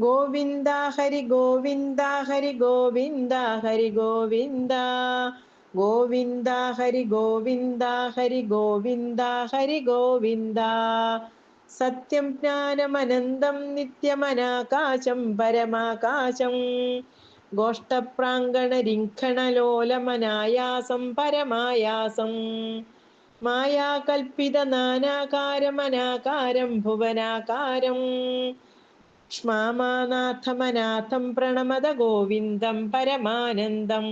ഗോവിന്ദ ഹരി ഗോവിന്ദ ഹരി ഗോവിന്ദ ഹരി ഗോവിന്ദ. ഗോവിന്ദ ഹരി ഗോവിന്ദ ഹരി ഗോവിന്ദ ഹരി ഗോവിന്ദ. സത്യം ജ്ഞാനമനന്തം നിത്യമനാകാശം പരമാകാശം. ഗോഷ്ടപ്രാങ്കണരിഖണലോലമനായാസം പരമായാസം. മായാകൽപ്പിത നാനാകാരമനാകാരം ഭുവനാകാരം. ക്ഷ്മാമാനാഥമനാഥം പ്രണമത ഗോവിന്ദം പരമാനന്ദം.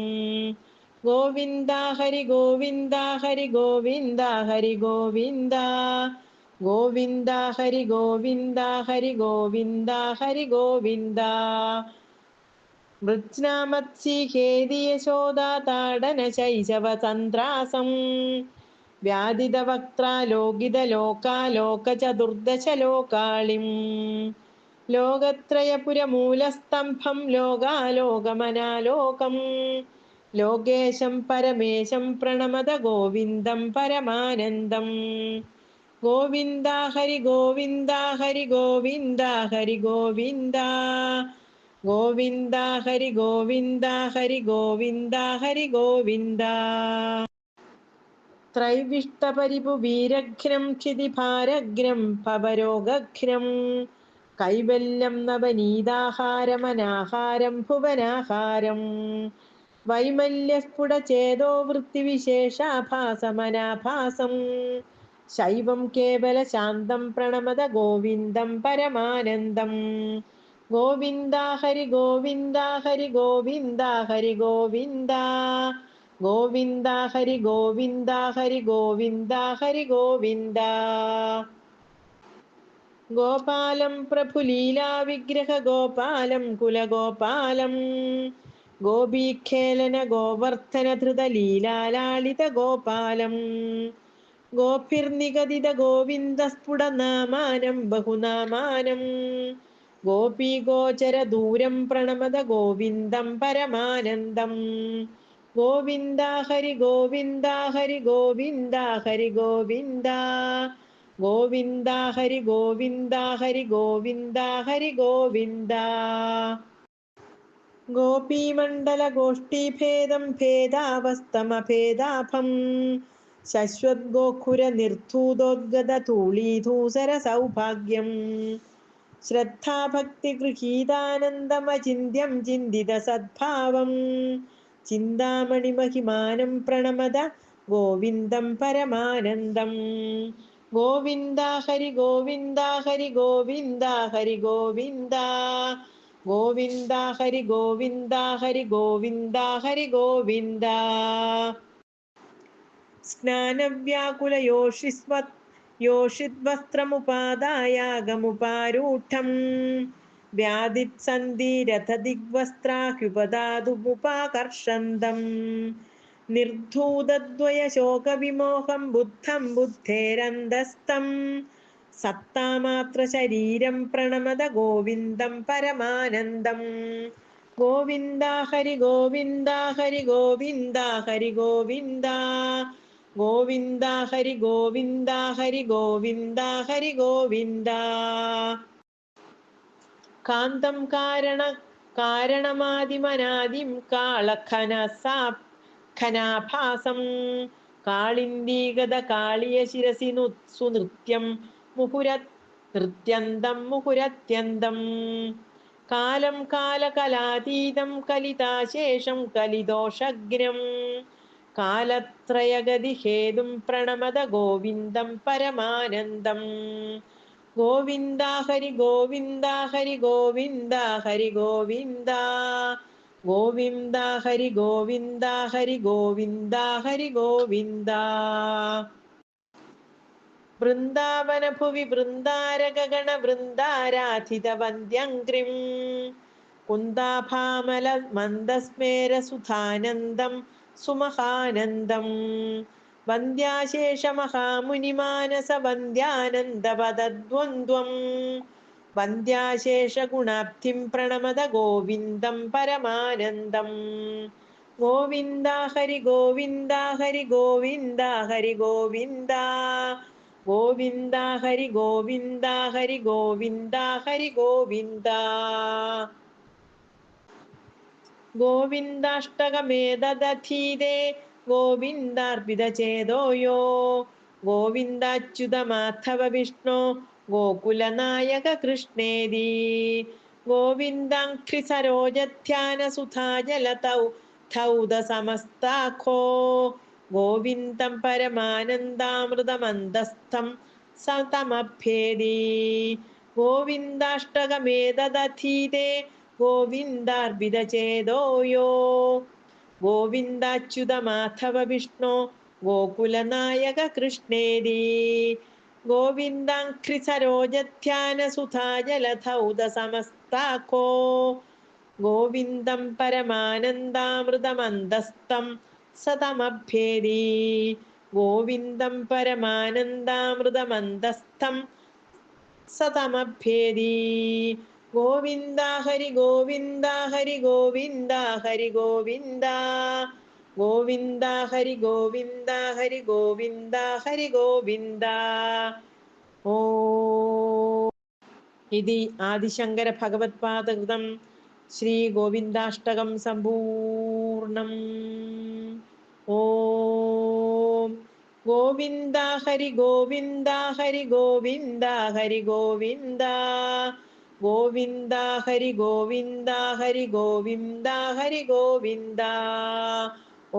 ഗോവിന്ദ ഹരി ഗോവിന്ദ ഹരി ഗോവിന്ദ ഹരി ഗോവിന്ദ. ഗോവിന്ദ ഹരി ഗോവിന്ദ ഹരി ഗോവിന്ദ ഹരി ഗോവിന്ദ. മൃത്സ്നാമത്സിഖേദിയശോദാതാടന ശൈശവതന്ത്രാസം വ്യാധിതവക്ത്രാലോകിതലോകാലോകചതുർദശലോകാളിം ലോകത്രയപുരമൂലസ്തംഭം ലോകാലോകമനാലോകം. ലോകേശം പരമേശം പ്രണമത ഗോവിന്ദം പരമാനന്ദം. ഗോവിന്ദ ഹരി ഗോവിന്ദ ഹരി ഗോവിന്ദ ഹരി ഗോവിന്ദ. ഗോവിന്ദ ഹരി ഗോവിന്ദ ഹരി ഗോവിന്ദ ഹരി ഗോവിന്ദ. ത്രൈവിഷ്ടപരിപു വീരഘ്നം ക്ഷിതിഭാരഘ്നം ഭവരോഗഘ്നം. കൈവല്യം നവനീതാഹാരമനാഹാരം ഭുവനാഹാരം. വൈമല്യസ്ഫുടചേതോ വൃത്തിവിശേഷാഭാസമനാഭാസം. ശൈവം കേവല ശാന്തം പ്രണമത ഗോവിന്ദം പരമാനന്ദം. ഗോവിന്ദ ഹരി ഗോവിന്ദ ഹരി ഗോവിന്ദ ഹരി ഗോവിന്ദ. ഗോവിന്ദ ഹരി ഗോവിന്ദ ഹരി ഗോവിന്ദ ഹരി ഗോവിന്ദ. ഗോപാലം പ്രഭുലീലാ വിഗ്രഹ ഗോപാലം കുലഗോപാലം. ഗോപീഖേലന ഗോവർദ്ധന ധൃത ലീലാലാളിത ഗോപാലം ഗോഭിർനിഗദിത ഗോവിന്ദ സ്ഫുടനാമാനം ബഹുനാമാനം. ഗോപീഗോചര ദൂരം പ്രണമത ഗോവിന്ദം പരമാനന്ദം. ഗോവിന്ദ ഹരി ഗോവിന്ദ ഹരി ഗോവിന്ദ ഹരി ഗോവിന്ദ. ഗോവിന്ദ ഹരി ഗോവിന്ദ ഹരി ഗോവിന്ദ ഹരി ഗോവിന്ദ. ഗോപീമണ്ഡല ഗോഷ്ഠീഭേദം ഭേദാവസ്തമഭേദാഭം ശശ്വദ്ഗോഖുര നിർധൂതോദ്ഗത തൂളീധൂസര സൗഭാഗ്യം. ശ്രദ്ധാഭക്തി ഗൃഹീതാനന്ദമചിന്യം ചിന്തിത സദ്ഭാവം. ചിന്താമണി മഹിമാനം പ്രണമത ഗോവിന്ദം പരമാനന്ദം. ഗോവിന്ദ ഹരി ഗോവിന്ദ ഹരി ഗോവിന്ദ ഹരി ഗോവിന്ദ. ഗോവിന്ദ ഹരി ഗോവിന്ദ ഹരി ഗോവിന്ദ ഹരി ഗോവിന്ദ. സ്നാനവ്യാകുലയോഷിസ്വത് യോഷിദ്വസ്ത്രമുപാദായാഗമുപാരൂഢം. വ്യാധിത്സന്ധിരഥദിഗ്വസ്ത്രാഹ്യുപദാതുമുപാകർഷന്തം നിർധൂതദ്വയശോകവിമോഹം ബുദ്ധം ബുദ്ധേരന്തസ്തം സത്താമാത്ര ശരീരം പ്രണമത ഗോവിന്ദം പരമാനന്ദം. ഗോവിന്ദ ഹരി ഗോവിന്ദ ഹരി ഗോവിന്ദ ഹരി ഗോവിന്ദ. ഗോവിന്ദ ഹരി ഗോവിന്ദ ഹരി ഗോവിന്ദ ഹരി ഗോവിന്ദ. കാന്തം കാരണ കാരണമാദിമനാദിം കാളഖനസാ ഖനാഭാസം. കാളിന്ദീഗത കാളിയ ശിരസി സുനൃത്യം മുഹുരത് നൃത്യന്തം മുഹുരത്യന്തം. കാലം കാലകലാതീതം കലിതാശേഷം കലിദോഷഗ്രം. കാലത്രയഗതി ഹേതും പ്രണമത ഗോവിന്ദം പരമാനന്ദം. ഗോവിന്ദ ഹരി ഗോവിന്ദ ഹരി ഗോവിന്ദ ഹരി ഗോവിന്ദ ഗോവിന്ദ ഹരി ഗോവിന്ദ ഹരി ഗോവിന്ദ ഹരി ഗോവിന്ദ. വൃന്ദാവന ഭുവി വൃന്ദാരകഗണ വൃന്ദാരാധിത വന്ദ്യംഗ്രിം. കുന്ദാഭാമല മന്ദസ്മേര സുധാനന്ദം സുമഹാനന്ദം. വന്ദ്യാശേഷ മഹാമുനിമാനസ വന്ദ്യാനന്ദപദദ്വന്ദ്വം. വന്ദ്യാശേഷ ഗുണാബ്ധിം പ്രണമത ഗോവിന്ദം പരമാനന്ദം. ഗോവിന്ദ ഹരി ഗോവിന്ദ ഹരി ഗോവിന്ദ ഹരി ഗോവിന്ദ. ഗോവിന്ദ ഹരി ഗോവിന്ദ ഹരി ഗോവിന്ദ ഹരി ഗോവിന്ദ. ഗോവിന്ദാഷ്ടകമേതധീതേ ഗോവിന്ദാർപ്പിതചേതോയോ. ഗോവിന്ദാച്യുത മാധവ വിഷ്ണു ഗോകുലനായക കൃഷ്ണേതി ഗോവിന്ദാഘ്രി സരോജധ്യാന സുധാജലതൗ ധൗത സമസ്താഖോ ഗോവിന്ദം പരമാനന്ദാമൃതമന്ദസ്ഥം സതമഭ്യേദി ഗോവിന്ദാഷ്ടകമേതീതേ ഗോവിന്ദാർപ്പിതചേതോ യോ ഗോവിന്ദാച്യുത മാധവ വിഷ്ണു ഗോകുലനായക കൃഷ്ണേരി ഗോവിന്ദാഘ്രി സരോജധ്യാന സുധാജലധൗത സമസ്താഖോ ഗോവിന്ദം പരമാനന്ദാമൃതമന്ദസ്ഥം സതമഭ്യേദി. ഗോവിന്ദം പരമാനന്ദാമൃതമന്ദസ്ഥം സതമഭ്യേദി. ഗോവിന്ദ ഹരി ഗോവിന്ദ ഹരി ഗോവിന്ദ ഹരി ഗോവിന്ദ. ഗോവിന്ദ ഹരി ഗോവിന്ദ ഹരി ഗോവിന്ദ ഹരി ഗോവിന്ദ. ഓ. ഇതി ആദിശങ്കര ഭഗവത്പാദകൃതം ശ്രീ ഗോവിന്ദാഷ്ടകം സമ്പൂർണം. ഓ. ഗോവിന്ദ ഹരി ഗോവിന്ദ ഹരി ഗോവിന്ദ ഹരി ഗോവിന്ദ. ഗോവിന്ദ ഹരി ഗോവിന്ദ ഹരി ഗോവിന്ദ ഹരി ഗോവിന്ദ. 오.